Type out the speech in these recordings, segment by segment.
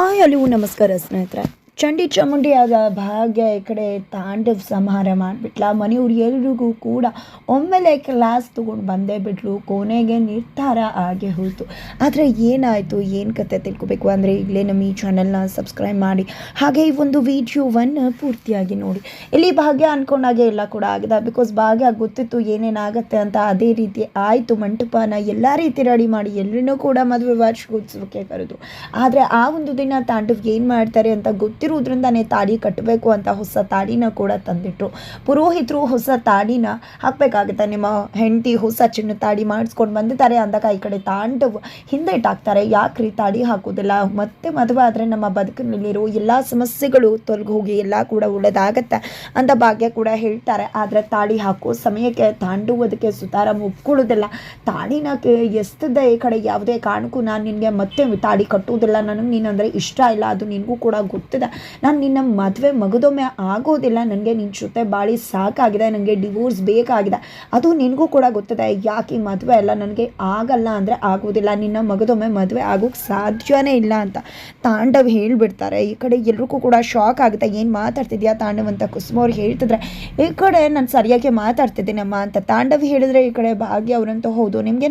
Hi ಅಲ್ಲಿ ನಮಸ್ಕಾರ ಸ್ನೇಹಿತರೆ. ಚಂಡಿ ಚಾಮುಂಡಿಯಾದ ಭಾಗ್ಯ ಈ ಕಡೆ ತಾಂಡವ್ ಸಂಹಾರ ಮಾಡಿಬಿಟ್ಲ. ಮನೆಯವ್ರು ಎಲ್ರಿಗೂ ಕೂಡ ಒಮ್ಮೆಲೆ ಕ್ಲಾಸ್ ತೊಗೊಂಡು ಬಂದೇ ಬಿಟ್ಲು. ಕೊನೆಗೆ ನಿರ್ಧಾರ ಆಗೇ ಹೋಯಿತು. ಆದರೆ ಏನಾಯಿತು? ಏನು ಕತೆ ತಿಳ್ಕೊಬೇಕು ಅಂದರೆ ಈಗಲೇ ನಮ್ಮ ಈ ಚಾನಲ್ನ ಸಬ್ಸ್ಕ್ರೈಬ್ ಮಾಡಿ. ಹಾಗೆ ಈ ಒಂದು ವಿಡಿಯೋವನ್ನು ಪೂರ್ತಿಯಾಗಿ ನೋಡಿ. ಇಲ್ಲಿ ಭಾಗ್ಯ ಅಂದ್ಕೊಂಡಾಗೆ ಎಲ್ಲ ಕೂಡ ಆಗಿದೆ. ಬಿಕಾಸ್ ಭಾಗ್ಯ ಗೊತ್ತಿತ್ತು ಏನೇನಾಗತ್ತೆ ಅಂತ ಅದೇ ರೀತಿ ಆಯಿತು. ಮಂಟಪನ ಎಲ್ಲ ರೀತಿ ರೆಡಿ ಮಾಡಿ ಎಲ್ಲರೂ ಕೂಡ ಮದುವೆ ವಾರ್ಷಿಕೋತ್ಸವಕ್ಕೆ ಕರೆದು. ಆದರೆ ಆ ಒಂದು ದಿನ ತಾಂಡವ್ಗೆ ಏನು ಮಾಡ್ತಾರೆ ಅಂತ ಗೊತ್ತಿರೋದ್ರಿಂದನೇ ತಾಳಿ ಕಟ್ಟಬೇಕು ಅಂತ ಹೊಸ ತಾಡಿನ ಕೂಡ ತಂದಿಟ್ರು. ಪುರೋಹಿತರು ಹೊಸ ತಾಡಿನ ಹಾಕಬೇಕಾಗುತ್ತೆ. ನಿಮ್ಮ ಹೆಂಡತಿ ಹೊಸ ಚಿನ್ನ ತಾಡಿ ಮಾಡಿಸ್ಕೊಂಡು ಬಂದಿದ್ದಾರೆ ಅಂದಾಗ ಈ ಕಡೆ ತಾಂಡವ್ ಹಿಂದೆ ಇಟ್ಟಾಕ್ತಾರೆ ಯಾಕ್ರಿ ತಾಡಿ ಹಾಕೋದಿಲ್ಲ ಮತ್ತೆ ಮದುವೆ ಆದರೆ ನಮ್ಮ ಬದುಕಿನಲ್ಲಿರೋ ಎಲ್ಲ ಸಮಸ್ಯೆಗಳು ತೊಲಗಿ ಹೋಗಿ ಎಲ್ಲ ಕೂಡ ಒಳ್ಳೆದಾಗತ್ತೆ ಅಂತ ಭಾಗ್ಯ ಕೂಡ ಹೇಳ್ತಾರೆ. ಆದರೆ ತಾಡಿ ಹಾಕೋ ಸಮಯಕ್ಕೆ, ತಾಂಡುವುದಕ್ಕೆ ಸುತಾರ ಒಪ್ಕೊಳ್ಳೋದಿಲ್ಲ. ತಾಳಿನ ಕೆ ಎಸ್ತದೆ ಈ ಕಡೆ ಯಾವುದೇ ಕಾರಣಕ್ಕೂ ನಾನು ನಿನಗೆ ಮತ್ತೆ ತಾಡಿ ಕಟ್ಟುವುದಿಲ್ಲ. ನನಗೆ ನೀನಂದರೆ ಇಷ್ಟ ಇಲ್ಲ. ಅದು ನಿನಗೂ ಕೂಡ ಗೊತ್ತಿದೆ. ನಾನು ನಿನ್ನ ಮದುವೆ ಮಗದೊಮ್ಮೆ ಆಗೋದಿಲ್ಲ. ನನಗೆ ನಿನ್ನ ಜೊತೆ ಬಾಳಿ ಸಾಕಾಗಿದೆ. ನನಗೆ ಡಿವೋರ್ಸ್ ಬೇಕಾಗಿದೆ. ಅದು ನಿನಗೂ ಕೂಡ ಗೊತ್ತದೆ. ಯಾಕೆ ಈ ಮದುವೆ ಎಲ್ಲ ನನಗೆ ಆಗಲ್ಲ ಅಂದರೆ ಆಗೋದಿಲ್ಲ. ನಿನ್ನ ಮಗದೊಮ್ಮೆ ಮದುವೆ ಆಗೋಕ್ಕೆ ಸಾಧ್ಯವೇ ಇಲ್ಲ ಅಂತ ತಾಂಡವ್ ಹೇಳಿಬಿಡ್ತಾರೆ. ಈ ಕಡೆ ಎಲ್ರಿಗೂ ಕೂಡ ಶಾಕ್ ಆಗುತ್ತೆ. ಏನು ಮಾತಾಡ್ತಿದ್ಯಾ ತಾಂಡವ್ ಅಂತ ಕುಸುಮವ್ರು ಹೇಳ್ತಿದ್ರೆ, ಈ ಕಡೆ ನಾನು ಸರಿಯಾಗಿ ಮಾತಾಡ್ತಿದ್ದೀನಮ್ಮ ಅಂತ ತಾಂಡವ್ ಹೇಳಿದ್ರೆ ಈ ಕಡೆ ಭಾಗ್ಯ ಅವರಂತೂ ಹೌದು. ನಿಮಗೆ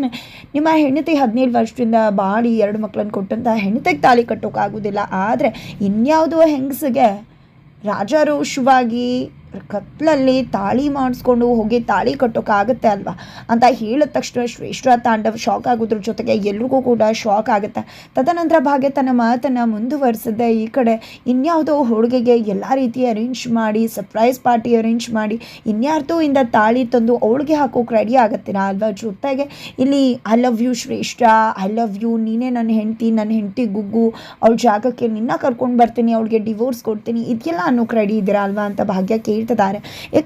ನಿಮ್ಮ ಹೆಂಡತಿ ಹದಿನೇಳು ವರ್ಷದಿಂದ ಬಾಡಿ ಎರಡು ಮಕ್ಕಳನ್ನು ಕೊಟ್ಟಂತ ಹೆಂಡತಿಗೆ ತಾಳಿ ಕಟ್ಟೋಕ್ಕಾಗೋದಿಲ್ಲ ಆದರೆ ಇನ್ಯಾವುದೋ ಹೆಂಗಸಿಗೆ ರಾಜಾರೋಷವಾಗಿ ಕತ್ಲಲ್ಲಿ ತಾಳಿ ಮಾಡಿಸ್ಕೊಂಡು ಹೋಗಿ ತಾಳಿ ಕಟ್ಟೋಕ್ಕಾಗುತ್ತೆ ಅಲ್ವಾ? ಅಂತ ಹೇಳಿದ ತಕ್ಷಣ ಶ್ರೇಷ್ಠ ತಾಂಡವ್ ಶಾಕ್ ಆಗೋದ್ರ ಜೊತೆಗೆ ಎಲ್ರಿಗೂ ಕೂಡ ಶಾಕ್ ಆಗುತ್ತೆ. ತದನಂತರ ಭಾಗ್ಯ ತನ್ನ ಮಾತನ್ನು ಮುಂದುವರಿಸದೆ. ಈ ಕಡೆ ಇನ್ಯಾವುದೋ ಹುಡುಗಿಗೆ ಎಲ್ಲ ರೀತಿ ಅರೇಂಜ್ ಮಾಡಿ ಸರ್ಪ್ರೈಸ್ ಪಾರ್ಟಿ ಅರೇಂಜ್ ಮಾಡಿ, ಇನ್ಯಾರ್ದೋ ಇಂದ ತಾಳಿ ತಂದು ಅವಳಿಗೆ ಹಾಕೋಕೆ ರೆಡಿ ಆಗುತ್ತೀರಾ ಅಲ್ವಾ? ಜೊತೆಗೆ ಇಲ್ಲಿ I love you Shreshtha I love you ನೀನೇ ನನ್ನ ಹೆಂಡತಿ ನನ್ನ ಹೆಂಡತಿ ಗುಗ್ಗು. ಅವಳ ಜಾಗಕ್ಕೆ ನಿನ್ನ ಕರ್ಕೊಂಡು ಬರ್ತೀನಿ, ಅವಳಿಗೆ ಡಿವೋರ್ಸ್ ಕೊಡ್ತೀನಿ. ಇದೆಲ್ಲ ಅನ್ನೋಕೆ ರೆಡಿ ಇದ್ದೀರಾ ಅಲ್ವಾ? ಅಂತ ಭಾಗ್ಯ ಕೇಳ್ತಿದ್ದಾರೆ ಈ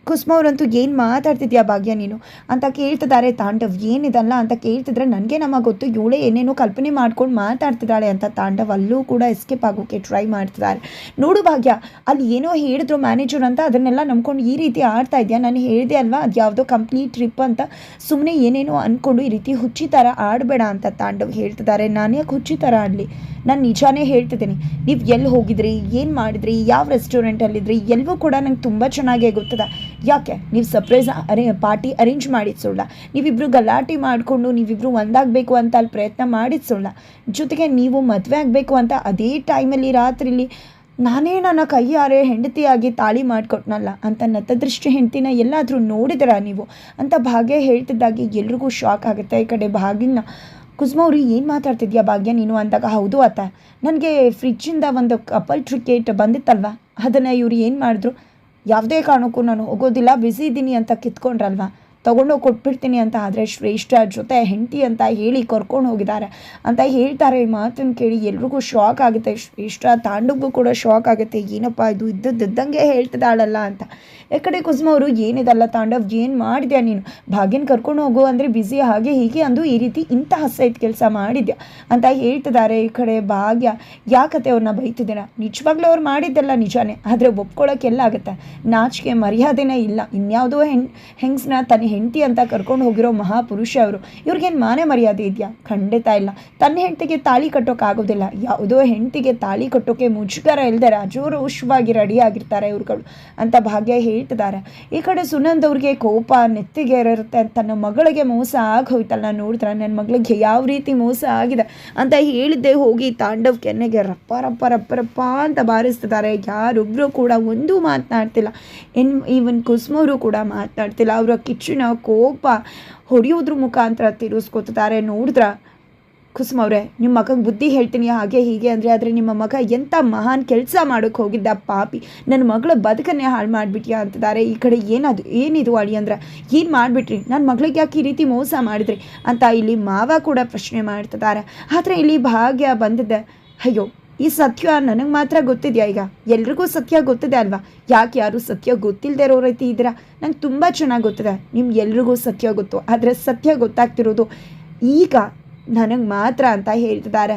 ಕಡೆ ಕುಸುಮವ್ರಂತೂ ಏನು ಮಾತಾಡ್ತಿದ್ಯಾ ಭಾಗ್ಯ ನೀನು? ಅಂತ ಕೇಳ್ತಿದ್ದಾರೆ ತಾಂಡವ್. ಏನಿದಲ್ಲ ಅಂತ ಕೇಳ್ತಿದ್ರೆ ನನಗೆ ನಮ್ಮ ಗೊತ್ತು ಇವಳೇ ಏನೇನೋ ಕಲ್ಪನೆ ಮಾಡ್ಕೊಂಡು ಮಾತಾಡ್ತಿದ್ದಾಳೆ ಅಂತ ತಾಂಡವ್. ಅಲ್ಲೂ ಕೂಡ ಎಸ್ಕೇಪ್ ಆಗೋಕ್ಕೆ ಟ್ರೈ ಮಾಡ್ತಿದ್ದಾರೆ ನೋಡು ಭಾಗ್ಯ, ಅಲ್ಲಿ ಏನೋ ಹೇಳಿದ್ರು ಮ್ಯಾನೇಜರ್ ಅಂತ ಅದನ್ನೆಲ್ಲ ನಂಬ್ಕೊಂಡು ಈ ರೀತಿ ಆಡ್ತಾ ಇದೆಯಾ? ನಾನು ಹೇಳಿದೆ ಅಲ್ವಾ, ಅದು ಯಾವುದೋ ಕಂಪ್ನಿ ಟ್ರಿಪ್ ಅಂತ. ಸುಮ್ಮನೆ ಏನೇನೋ ಅಂದ್ಕೊಂಡು ಈ ರೀತಿ ಹುಚ್ಚಿ ಥರ ಆಡಬೇಡ ಅಂತ ತಾಂಡವ್ ಹೇಳ್ತಿದ್ದಾರೆ ನಾನು ಯಾಕೆ ಹುಚ್ಚಿ ಥರ ಆಡಲಿ? ನಾನು ನಿಜಾನೇ ಹೇಳ್ತಿದ್ದೀನಿ. ನೀವು ಎಲ್ಲಿ ಹೋಗಿದ್ರಿ? ಏನು ಮಾಡಿದ್ರಿ? ಯಾವ ರೆಸ್ಟೋರೆಂಟಲ್ಲಿದ್ರಿ ಎಲ್ಲವೂ ಕೂಡ ನಂಗೆ ತುಂಬ ಚೆನ್ನಾಗೇ ಗೊತ್ತದ. ಯಾಕೆ? ನೀವು ಸರ್ಪ್ರೈಸ್ ಅರೇ ಪಾರ್ಟಿ ಅರೇಂಜ್ ಮಾಡಿದ ಸುಳ್ಳ. ನೀವಿಬ್ಬರು ಗಲಾಟೆ ಮಾಡಿಕೊಂಡು ನೀವಿಬ್ಬರು ಒಂದಾಗಬೇಕು ಅಂತ ಅಲ್ಲಿ ಪ್ರಯತ್ನ ಮಾಡಿದ ಸುಳ್ಳ. ಜೊತೆಗೆ ನೀವು ಮದುವೆ ಆಗಬೇಕು ಅಂತ ಅದೇ ಟೈಮಲ್ಲಿ ರಾತ್ರಿಲಿ ನಾನೇ ನನ್ನ ಕೈಯಾರೆ ಹೆಂಡತಿಯಾಗಿ ತಾಳಿ ಮಾಡಿಕೊಟ್ನಲ್ಲ ಅಂತ ನತದೃಷ್ಟಿ ಹೆಂಡತಿನ ಎಲ್ಲಾದರೂ ನೋಡಿದಿರಾ ನೀವು? ಅಂತ ಭಾಗ್ಯ ಹೇಳ್ತಿದ್ದಾಗಿ ಎಲ್ರಿಗೂ ಶಾಕ್ ಆಗುತ್ತೆ ಈ ಕಡೆ ಭಾಗ್ಯನ. ಕುಸುಮ ಅವ್ರು, ಏನು ಮಾತಾಡ್ತಿದ್ಯಾ ಭಾಗ್ಯ? ನೀನು ಅಂದಾಗ, ಹೌದು ಆತ ನನಗೆ ಫ್ರಿಜ್ಜಿಂದ ಒಂದು ಕಪಲ್ ಟ್ರಿಕೇಟ್ ಬಂದಿತ್ತಲ್ವ? ಅದನ್ನು ಇವ್ರು ಏನು ಮಾಡಿದ್ರು? ಯಾವುದೇ ಕಾರಣಕ್ಕೂ ನಾನು ಹೋಗೋದಿಲ್ಲ ಬ್ಯುಸಿ ಇದ್ದೀನಿ ಅಂತ ಕಿತ್ಕೊಂಡ್ರಲ್ವ? ತೊಗೊಂಡೋಗಿ ಕೊಟ್ಬಿಡ್ತೀನಿ ಅಂತ ಆದರೆ ಶ್ರೇಷ್ಠ ಜೊತೆ ಹೆಂಡತಿ ಅಂತ ಹೇಳಿ ಕರ್ಕೊಂಡು ಹೋಗಿದ್ದಾರೆ ಅಂತ ಹೇಳ್ತಾರೆ. ಈ ಮಾತನ್ನು ಕೇಳಿ ಎಲ್ರಿಗೂ ಶಾಕ್ ಆಗುತ್ತೆ. ಶ್ರೇಷ್ಠ ತಾಂಡಗೂ ಕೂಡ ಶಾಕ್ ಆಗುತ್ತೆ. ಏನಪ್ಪ ಇದು? ಇದ್ದದ್ದಂಗೆ ಹೇಳ್ತಿದ್ದಾಳಲ್ಲ ಅಂತ. ಈ ಕಡೆ ಕುಸುಮ ಅವರು, ಏನಿದಲ್ಲ ತಾಂಡವ್, ಏನು ಮಾಡಿದ್ಯಾ ನೀನು? ಭಾಗ್ಯನ ಕರ್ಕೊಂಡು ಹೋಗು ಅಂದರೆ ಬ್ಯುಸಿ ಹಾಗೆ ಹೀಗೆ ಅಂದು ಈ ರೀತಿ ಇಂಥ ಹಸೈತ್ ಕೆಲಸ ಮಾಡಿದ್ಯಾ? ಅಂತ ಹೇಳ್ತಿದ್ದಾರೆ ಈ ಕಡೆ ಭಾಗ್ಯ. ಯಾಕತ್ತೆ ಅವ್ರನ್ನ ಬೈತಿದ್ದೀನ ನಿಜವಾಗ್ಲೂ ಅವ್ರು ಮಾಡಿದ್ದೆಲ್ಲ ನಿಜಾನೇ. ಆದರೆ ಒಪ್ಕೊಳ್ಳೋಕ್ಕೆಲ್ಲ ಆಗುತ್ತೆ ನಾಚಿಕೆ ಮರ್ಯಾದೆನೇ ಇಲ್ಲ. ಇನ್ಯಾವುದೋ ಹೆಂಗ್ ಹೆಂಗ್ಸನ್ನ ತನ್ನ ಹೆಂಡತಿ ಅಂತ ಕರ್ಕೊಂಡು ಹೋಗಿರೋ ಮಹಾಪುರುಷ ಅವರು, ಇವ್ರಿಗೇನು ಮಾನೆ ಮರ್ಯಾದೆ ಇದೆಯಾ? ಖಂಡಿತ ಇಲ್ಲ. ತನ್ನ ಹೆಂಡತಿಗೆ ತಾಳಿ ಕಟ್ಟೋಕ್ಕಾಗೋದಿಲ್ಲ ಯಾವುದೋ ಹೆಂಡತಿಗೆ ತಾಳಿ ಕಟ್ಟೋಕೆ ಮುಜುಗರ ಇಲ್ಲದೆ ರಾಜೋರೋಷವಾಗಿ ರೆಡಿ ಆಗಿರ್ತಾರೆ ಇವ್ರುಗಳು ಅಂತ ಭಾಗ್ಯ ಹೇಳ್ತಿದ್ದಾರೆ. ಈ ಕಡೆ ಸುನಂದ್ ಅವ್ರಿಗೆ ಕೋಪ, ನೆತ್ತಿಗೆ ಇರುತ್ತೆ ತನ್ನ ಮಗಳಿಗೆ ಮೋಸ ಆಗೋಯ್ತಲ್ಲ, ನೋಡಿದ್ರೆ ನನ್ನ ಮಗಳಿಗೆ ಯಾವ ರೀತಿ ಮೋಸ ಆಗಿದೆ ಅಂತ ಹೇಳಿದ್ದೆ ಹೋಗಿ ತಾಂಡವ್ ಕೆನ್ನೆಗೆ ರಪ್ಪ ರಪ್ಪ ರಪ್ಪ ರಪ್ಪ ಅಂತ ಬಾರಿಸ್ತಿದ್ದಾರೆ. ಯಾರೊಬ್ಬರು ಕೂಡ ಒಂದೂ ಮಾತನಾಡ್ತಿಲ್ಲ. ಇನ್ ಈವನ್ ಕುಸುಮವರು ಕೂಡ ಮಾತನಾಡ್ತಿಲ್ಲ. ಅವರ ಕಿಚ್ಚಿನ ಕೋಪ ಹೊಡೆಯೋದ್ರ ಮುಖಾಂತರ ತಿರುಸ್ಕೊತಾರೆ ನೋಡಿದ್ರ? ಕುಸುಮ ಅವರೇ ನಿಮ್ಮ ಮಗಗೆ ಬುದ್ಧಿ ಹೇಳ್ತೀನಿ ಹಾಗೆ ಹೀಗೆ ಅಂದರೆ ಆದರೆ ನಿಮ್ಮ ಮಗ ಎಂಥ ಮಹಾನ್ ಕೆಲಸ ಮಾಡೋಕ್ಕೆ ಹೋಗಿದ್ದ ಪಾಪಿ. ನನ್ನ ಮಗಳ ಬದುಕನ್ನೇ ಹಾಳು ಮಾಡಿಬಿಟ್ಯಾ ಅಂತಿದ್ದಾರೆ. ಈ ಕಡೆ ಏನದು ಏನಿದು ಅಳಿ ಅಂದ್ರೆ? ಏನು ಮಾಡಿಬಿಟ್ರಿ? ನನ್ನ ಮಗಳಿಗೆ ಯಾಕೆ ಈ ರೀತಿ ಮೋಸ ಮಾಡಿದ್ರಿ? ಅಂತ ಇಲ್ಲಿ ಮಾವ ಕೂಡ ಪ್ರಶ್ನೆ ಮಾಡ್ತಿದ್ದಾರೆ. ಆದರೆ ಇಲ್ಲಿ ಭಾಗ್ಯ ಬಂದಿದ್ದೆ ಅಯ್ಯೋ ಈ ಸತ್ಯ ನನಗೆ ಮಾತ್ರ ಗೊತ್ತಿದೆಯಾ ಈಗ? ಎಲ್ರಿಗೂ ಸತ್ಯ ಗೊತ್ತಿದೆ ಅಲ್ವಾ? ಯಾಕೆ ಯಾರು ಸತ್ಯ ಗೊತ್ತಿಲ್ಲದೆ ಇರೋ ರೀತಿ ಇದ್ದೀರಾ? ನಂಗೆ ತುಂಬ ಚೆನ್ನಾಗಿ ಗೊತ್ತಿದೆ. ನಿಮ್ಗೆ ಎಲ್ರಿಗೂ ಸತ್ಯ ಗೊತ್ತು. ಆದರೆ ಸತ್ಯ ಗೊತ್ತಾಗ್ತಿರೋದು ಈಗ ನನಗೆ ಮಾತ್ರ ಅಂತ ಹೇಳ್ತಿದ್ದಾರೆ.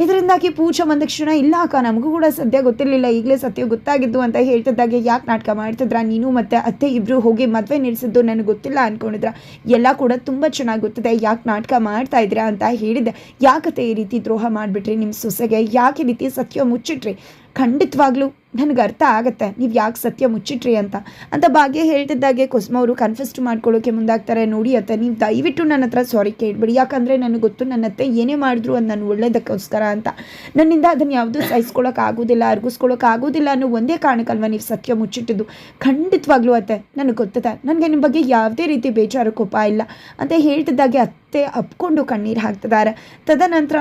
ಇದರಿಂದಾಗಿ ಪೂಜಾ ಬಂದ ಕ್ಷಣ ಇಲ್ಲ ಅಕ್ಕ, ನಮಗೂ ಕೂಡ ಸದ್ಯ ಗೊತ್ತಿರಲಿಲ್ಲ, ಈಗಲೇ ಸತ್ಯ ಗೊತ್ತಾಗಿದ್ದು ಅಂತ ಹೇಳ್ತಿದ್ದಾಗೆ, ಯಾಕೆ ನಾಟಕ ಮಾಡ್ತಿದ್ರ? ನೀನು ಮತ್ತು ಅತ್ತೆ ಇಬ್ಬರು ಹೋಗಿ ಮದುವೆ ನಿಲ್ಲಿಸಿದ್ದು ನನಗೆ ಗೊತ್ತಿಲ್ಲ ಅಂದ್ಕೊಂಡಿದ್ರ ಎಲ್ಲ ಕೂಡ ತುಂಬ ಚೆನ್ನಾಗಿ ಗೊತ್ತಿದೆ, ಯಾಕೆ ನಾಟಕ ಮಾಡ್ತಾ ಇದ್ದೀರಾ ಅಂತ ಹೇಳಿದ್ದೆ. ಯಾಕತ್ತೆ ಈ ರೀತಿ ದ್ರೋಹ ಮಾಡಿಬಿಟ್ರಿ ನಿಮ್ಮ ಸೊಸೆಗೆ? ಯಾಕೆ ರೀತಿ ಸತ್ಯ ಮುಚ್ಚಿಟ್ರಿ? ಖಂಡಿತವಾಗ್ಲೂ ನನಗೆ ಅರ್ಥ ಆಗುತ್ತೆ. ನೀವು ಯಾಕೆ ಸತ್ಯ ಮುಚ್ಚಿಟ್ರಿ ಅಂತ. ಅಂತ ಭಾಗ್ಯ ಹೇಳ್ತಿದ್ದಾಗೆ ಕುಸುಮ ಅವರು ಕನ್ಫೆಸ್ಟ್ ಮಾಡ್ಕೊಳ್ಳೋಕೆ ಮುಂದಾಗ್ತಾರೆ. ನೋಡಿ ಅತ್ತೆ, ನೀವು ದಯವಿಟ್ಟು ನನ್ನ ಹತ್ರ ಸಾರಿ ಕೇಳ್ಬಿಡಿ. ಯಾಕಂದರೆ ನನಗೆ ಗೊತ್ತು ನನ್ನ ಅತ್ತೆ ಏನೇ ಮಾಡಿದ್ರು ಅದು ನಾನು ಒಳ್ಳೇದಕ್ಕೋಸ್ಕರ ಅಂತ. ನನ್ನಿಂದ ಅದನ್ನು ಯಾವುದೂ ಆಗೋದಿಲ್ಲ ಅರ್ಗಿಸ್ಕೊಳಕ್ಕೆ ಆಗೋದಿಲ್ಲ ಅನ್ನೋ ಒಂದೇ ಕಾರಣಕ್ಕಲ್ವ ನೀವು ಸತ್ಯ ಮುಚ್ಚಿಟ್ಟಿದ್ದು. ಖಂಡಿತವಾಗ್ಲೂ ಅತ್ತೆ, ನನಗೆ ಗೊತ್ತದೆ ನನಗೆ ನಿಮ್ಮ ಬಗ್ಗೆ ಯಾವುದೇ ರೀತಿ ಬೇಜಾರು ಕೋಪ ಇಲ್ಲ. ಅಂತ ಹೇಳ್ತಿದ್ದಾಗೆ ಅತ್ತೆ ಅಪ್ಕೊಂಡು ಕಣ್ಣೀರು ಹಾಕ್ತಿದ್ದಾರೆ. ತದನಂತರ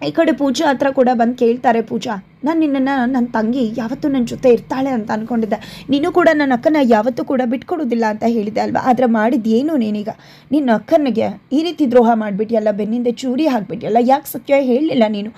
ಈ ಕಡೆ ಪೂಜಾ ಹತ್ರ ಕೂಡ ಬಂದು ಕೇಳ್ತಾರೆ, ಪೂಜಾ, ನಾನು ನಿನ್ನನ್ನು ನನ್ನ ತಂಗಿ ಯಾವತ್ತೂ ನನ್ನ ಜೊತೆ ಇರ್ತಾಳೆ ಅಂತ ಅಂದ್ಕೊಂಡಿದ್ದೆ ನೀನು ಕೂಡ ನನ್ನ ಅಕ್ಕನ ಯಾವತ್ತೂ ಕೂಡ ಬಿಟ್ಕೊಡೋದಿಲ್ಲ ಅಂತ ಹೇಳಿದೆ ಅಲ್ವಾ? ಆದರೆ ಮಾಡಿದ್ದೇನು ನೀನೀಗ? ನಿನ್ನ ಅಕ್ಕನಿಗೆ ಈ ರೀತಿ ದ್ರೋಹ ಮಾಡಿಬಿಟ್ಟಿಯಲ್ಲ ಬೆನ್ನಿಂದ ಚೂರಿ ಹಾಕ್ಬಿಟ್ಟಿಯಲ್ಲ ಯಾಕೆ ಸತ್ಯ ಹೇಳಲಿಲ್ಲ ನೀನು?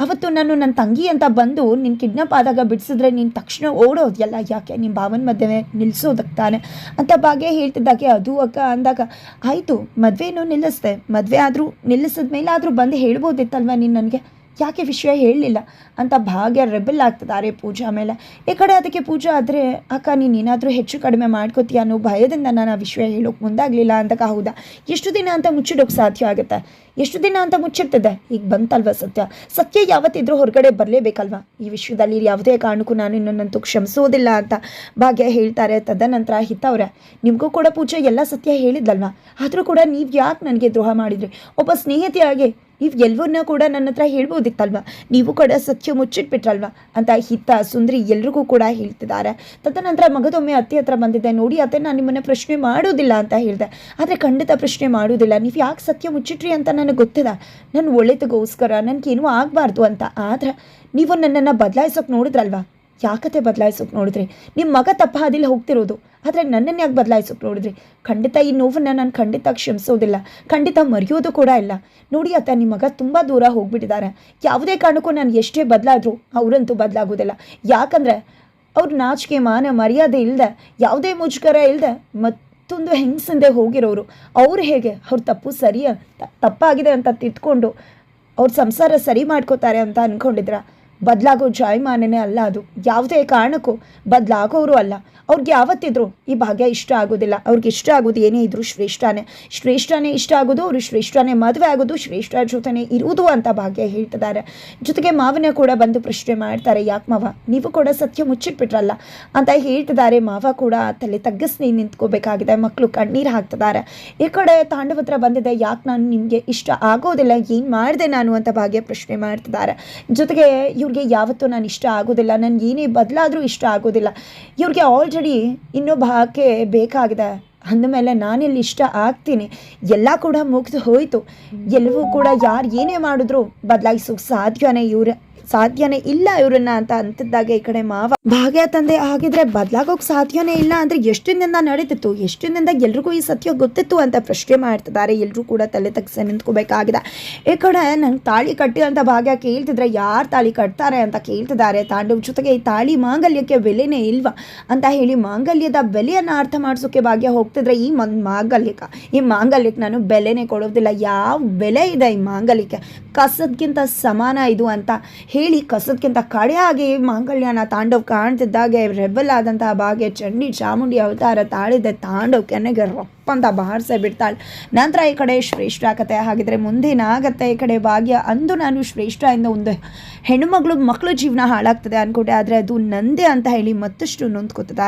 ಅವತ್ತು ನಾನು ನನ್ನ ತಂಗಿ ಅಂತ ಬಂದು ನಿನ್ನ ಕಿಡ್ನಾಪ್ ಆದಾಗ ಬಿಡಿಸಿದ್ರೆ ನೀನು ತಕ್ಷಣ ಓಡೋದೆಲ್ಲ ಯಾಕೆ ನಿಮ್ಮ ಭಾವನ ಮದುವೆ ನಿಲ್ಲಿಸೋದಕ್ಕೆ ತಾನೆ ಅಂತ ಭಾಗ್ಯ ಹೇಳ್ತಿದ್ದಾಗೆ ಅದು ಅಕ್ಕ ಅಂದಾಗ, ಆಯಿತು, ಮದುವೆನೂ ನಿಲ್ಲಿಸ್ದೆ. ಮದುವೆ ಆದರೂ ನಿಲ್ಲಿಸಿದ ಮೇಲೆ ಆದರೂ ಬಂದು ಹೇಳ್ಬೋದಿತ್ತಲ್ವ ನೀನು ನನಗೆ? ಯಾಕೆ ವಿಷಯ ಹೇಳಲಿಲ್ಲ ಅಂತ ಭಾಗ್ಯ ರೆಬಲ್ ಆಗ್ತಿದ್ದಾರೆ ಪೂಜಾ ಮೇಲೆ. ಈ ಕಡೆ ಅದಕ್ಕೆ ಪೂಜಾ ಆದರೆ, ಅಕ್ಕ, ನೀನು ಏನಾದರೂ ಹೆಚ್ಚು ಕಡಿಮೆ ಮಾಡ್ಕೋತೀಯ? ಅನ್ನೋ ಭಯದಿಂದ ನಾನು ಆ ವಿಷಯ ಹೇಳೋಕೆ ಮುಂದಾಗಲಿಲ್ಲ. ಅಂತ ಹೌದಾ? ಎಷ್ಟು ದಿನ ಅಂತ ಮುಚ್ಚಿಡೋಕೆ ಸಾಧ್ಯ ಆಗುತ್ತೆ? ಎಷ್ಟು ದಿನ ಅಂತ ಮುಚ್ಚಿರ್ತದೆ? ಈಗ ಬಂತಲ್ವ ಸತ್ಯ? ಸತ್ಯ ಯಾವತ್ತಿದ್ರೂ ಹೊರಗಡೆ ಬರಲೇಬೇಕಲ್ವ? ಈ ವಿಷಯದಲ್ಲಿ ಯಾವುದೇ ಕಾರಣಕ್ಕೂ ನಾನು ಇನ್ನೊಂದಂತೂ ಕ್ಷಮಿಸೋದಿಲ್ಲ ಅಂತ ಭಾಗ್ಯ ಹೇಳ್ತಾರೆ. ತದನಂತರ ಹಿತವ್ರೆ ನಿಮಗೂ ಕೂಡ ಪೂಜೆ ಎಲ್ಲ ಸತ್ಯ ಹೇಳಿದ್ಲಲ್ವ? ಆದರೂ ಕೂಡ ನೀವು ಯಾಕೆ ನನಗೆ ದ್ರೋಹ ಮಾಡಿದ್ರಿ? ಒಬ್ಬ ಸ್ನೇಹಿತೆಯಾಗಿ ನೀವು ಎಲ್ಲವನ್ನ ಕೂಡ ನನ್ನ ಹತ್ರ ಹೇಳ್ಬೋದಿತ್ತಲ್ವ? ನೀವು ಕೂಡ ಸತ್ಯ ಮುಚ್ಚಿಟ್ಬಿಟ್ರಲ್ವ? ಅಂತ ಹಿತ ಸುಂದರಿ ಎಲ್ರಿಗೂ ಕೂಡ ಹೇಳ್ತಿದ್ದಾರೆ. ತದನಂತರ ಮಗದೊಮ್ಮೆ ಅತ್ತೆ ಹತ್ರ ಬಂದಿದ್ದೆ. ನೋಡಿ ಅತ್ತೆ ನಾನು ನಿಮ್ಮನ್ನು ಪ್ರಶ್ನೆ ಮಾಡೋದಿಲ್ಲ ಅಂತ ಹೇಳಿದೆ. ಆದರೆ ಖಂಡಿತ ಪ್ರಶ್ನೆ ಮಾಡೋದಿಲ್ಲ. ನೀವು ಯಾಕೆ ಸತ್ಯ ಮುಚ್ಚಿಟ್ರಿ ಅಂತ ನನಗೆ ಗೊತ್ತಿದೆ ನನ್ನ ಒಳ್ಳೆತಗೋಸ್ಕರ ನನಗೇನೂ ಆಗಬಾರ್ದು ಅಂತ. ಆದರೆ ನೀವು ನನ್ನನ್ನು ಬದಲಾಯಿಸೋಕೆ ನೋಡಿದ್ರಲ್ವಾ? ಯಾಕತೆ ಬದಲಾಯಿಸೋಕೆ ನೋಡಿದ್ರಿ? ನಿಮ್ಮ ಮಗ ತಪ್ಪ ಹಾದಿಲಿ ಹೋಗ್ತಿರೋದು. ಆದರೆ ನನ್ನನ್ನು ಯಾಕೆ ಬದಲಾಯಿಸೋಕೆ ನೋಡಿದ್ರಿ? ಖಂಡಿತ ಈ ನೋವನ್ನು ನಾನು ಖಂಡಿತ ಕ್ಷಮಿಸೋದಿಲ್ಲ. ಖಂಡಿತ ಮರೆಯೋದು ಕೂಡ ಇಲ್ಲ. ನೋಡಿ ಅತ್ತ ನಿಮ್ಮ ಮಗ ತುಂಬ ದೂರ ಹೋಗ್ಬಿಟ್ಟಿದ್ದಾರೆ ಯಾವುದೇ ಕಾರಣಕ್ಕೂ ನಾನು ಎಷ್ಟೇ ಬದಲಾದರೂ ಅವರಂತೂ ಬದಲಾಗೋದಿಲ್ಲ. ಯಾಕಂದರೆ ಅವ್ರು ನಾಚಿಕೆ, ಮಾನ, ಮರ್ಯಾದೆ ಇಲ್ಲದೆ ಯಾವುದೇ ಮುಜುಗರ ಇಲ್ಲದೆ ಮತ್ತೊಂದು ಹೆಂಗಸಂದೆ ಹೋಗಿರೋರು. ಅವ್ರು ಹೇಗೆ? ಅವ್ರ ತಪ್ಪು ಸರಿಯ ತಪ್ಪಾಗಿದೆ ಅಂತ ತಿದ್ಕೊಂಡು ಅವ್ರ ಸಂಸಾರ ಸರಿ ಮಾಡ್ಕೋತಾರೆ ಅಂತ ಅಂದ್ಕೊಂಡಿದ್ರ ಬದಲಾಗೋ ಜಾಯಮಾನನೇ ಅಲ್ಲ ಅದು. ಯಾವುದೇ ಕಾರಣಕ್ಕೂ ಬದಲಾಗೋರು ಅಲ್ಲ. ಅವ್ರಿಗೆ ಯಾವತ್ತಿದ್ರು ಈ ಭಾಗ್ಯ ಇಷ್ಟ ಆಗೋದಿಲ್ಲ. ಅವ್ರಿಗೆ ಇಷ್ಟ ಆಗೋದು ಏನೇ ಇದ್ರು ಶ್ರೇಷ್ಠನೇ. ಶ್ರೇಷ್ಠನೇ ಇಷ್ಟ ಆಗೋದು ಅವರು ಶ್ರೇಷ್ಠನೇ ಮದುವೆ ಆಗೋದು, ಶ್ರೇಷ್ಠ ಜೊತೆನೇ ಇರುವುದು ಅಂತ ಭಾಗ್ಯ ಹೇಳ್ತಿದ್ದಾರೆ. ಜೊತೆಗೆ ಮಾವನ ಕೂಡ ಬಂದು ಪ್ರಶ್ನೆ ಮಾಡ್ತಾರೆ, ಯಾಕೆ ಮಾವ? ನೀವು ಕೂಡ ಸತ್ಯ ಮುಚ್ಚಿಟ್ಬಿಟ್ರಲ್ಲ ಅಂತ ಹೇಳ್ತಿದ್ದಾರೆ. ಮಾವ ಕೂಡ ತಲೆ ತಗ್ಗಿಸಿ ನಿಂತ್ಕೋಬೇಕಾಗಿದೆ. ಮಕ್ಕಳು ಕಣ್ಣೀರು ಹಾಕ್ತಿದ್ದಾರೆ. ಈ ಕಡೆ ತಾಂಡವತ್ರ ಬಂದಿದೆ, ಯಾಕೆ ನಾನು ನಿಮಗೆ ಇಷ್ಟ ಆಗೋದಿಲ್ಲ, ಏನು ಮಾಡಿದೆ ನಾನು ಅಂತ ಭಾಗ್ಯ ಪ್ರಶ್ನೆ ಮಾಡ್ತಿದ್ದಾರೆ. ಜೊತೆಗೆ ಇವ್ರಿಗೆ ಯಾವತ್ತೂ ನಾನು ಇಷ್ಟ ಆಗೋದಿಲ್ಲ ನನಗೆ ಏನೇ ಬದಲಾದರೂ ಇಷ್ಟ ಆಗೋದಿಲ್ಲ. ಇವ್ರಿಗೆ ಆಲ್ರೆಡಿ ಇನ್ನೊಬ್ಬ ಆಕೆ ಬೇಕಾಗಿದೆ. ಅಂದಮೇಲೆ ನಾನಿಲ್ಲಿ ಇಷ್ಟ ಆಗ್ತೀನಿ. ಎಲ್ಲ ಕೂಡ ಮುಗಿದು ಹೋಯಿತು. ಎಲ್ಲವೂ ಕೂಡ ಯಾರು ಏನೇ ಮಾಡಿದ್ರು ಬದಲಾಯಿಸೋಕೆ ಸಾಧ್ಯನೇ ಇವ್ರ. ಸಾಧ್ಯನೇ ಇಲ್ಲ ಇವ್ರನ್ನ ಅಂತ ಅಂತಿದ್ದಾಗ ಈ ಕಡೆ ಮಾವ. ಭಾಗ್ಯ ತಂದೆ ಆಗಿದ್ರೆ ಬದಲಾಗೋಕೆ ಸಾಧ್ಯನೇ ಇಲ್ಲ ಅಂದ್ರೆ ಎಷ್ಟಿನಿಂದ ನಡೀತಿತ್ತು? ಎಷ್ಟಿನಿಂದ ಎಲ್ರಿಗೂ ಈ ಸತ್ಯ ಗೊತ್ತಿತ್ತು ಅಂತ ಪ್ರಶ್ನೆ ಮಾಡ್ತಿದ್ದಾರೆ. ಎಲ್ಲರೂ ಕೂಡ ತಲೆ ತಗ್ಸ ನಿಂತ್ಕೋಬೇಕಾಗಿದೆ. ಈ ಕಡೆ ನಂಗೆ ತಾಳಿ ಕಟ್ಟಿ ಅಂತ ಭಾಗ್ಯ ಕೇಳ್ತಿದ್ರೆ ಯಾರು ತಾಳಿ ಕಟ್ತಾರೆ ಅಂತ ಕೇಳ್ತಿದ್ದಾರೆ. ತಾಂಡವ್ ಜೊತೆಗೆ ಈ ತಾಳಿ ಮಾಂಗಲ್ಯಕ್ಕೆ ಬೆಲೆನೇ ಇಲ್ವಾ ಅಂತ ಹೇಳಿ ಮಾಂಗಲ್ಯದ ಬೆಲೆಯನ್ನು ಅರ್ಥ ಮಾಡಿಸೋಕೆ ಭಾಗ್ಯ ಹೋಗ್ತಿದ್ರೆ ಈ ಮಾಂಗಲ್ಯಕ, ಈ ಮಾಂಗಲ್ಯಕ್ಕೆ ನಾನು ಬೆಲೆನೇ ಕೊಡೋದಿಲ್ಲ. ಯಾವ ಬೆಲೆ ಇದೆ ಈ ಮಾಂಗಲ್ಯಕ್ಕೆ? ಕಸದ್ಗಿಂತ ಸಮಾನ ಇದು ಅಂತ ಹೇಳಿ ಕಸದ್ಕಿಂತ ಕಡೆಯಾಗಿ ಮಾಂಗಲ್ಯನ ತಾಂಡವ್ ಕಾಣ್ತಿದ್ದಾಗೆ ರೆಬಲ್ ಆದಂತಹ ಭಾಗ್ಯ ಚಂಡಿ ಚಾಮುಂಡಿ ಅವತಾರ ತಾಳಿದ ತಾಂಡವ್ ಕೆನೆಗೆ ರಪ್ಪಂತ ಬಾರಿಸೇ ಬಿಡ್ತಾಳೆ. ನಂತರ ಈ ಕಡೆ ಶ್ರೇಷ್ಠ ಕತೆ ಹಾಗಿದ್ರೆ ಮುಂದೇನಾಗತ್ತೆ. ಈ ಕಡೆ ಭಾಗ್ಯ, ಅಂದು ನಾನು ಶ್ರೇಷ್ಠ ಇಂದ ಒಂದು ಹೆಣ್ಣುಮಗಳು ಮಕ್ಕಳು ಜೀವನ ಹಾಳಾಗ್ತದೆ ಅನ್ಕೊಂಡೆ. ಆದರೆ ಅದು ನಂದೇ ಅಂತ ಹೇಳಿ ಮತ್ತಷ್ಟು ನೊಂದ್ಕೋತದ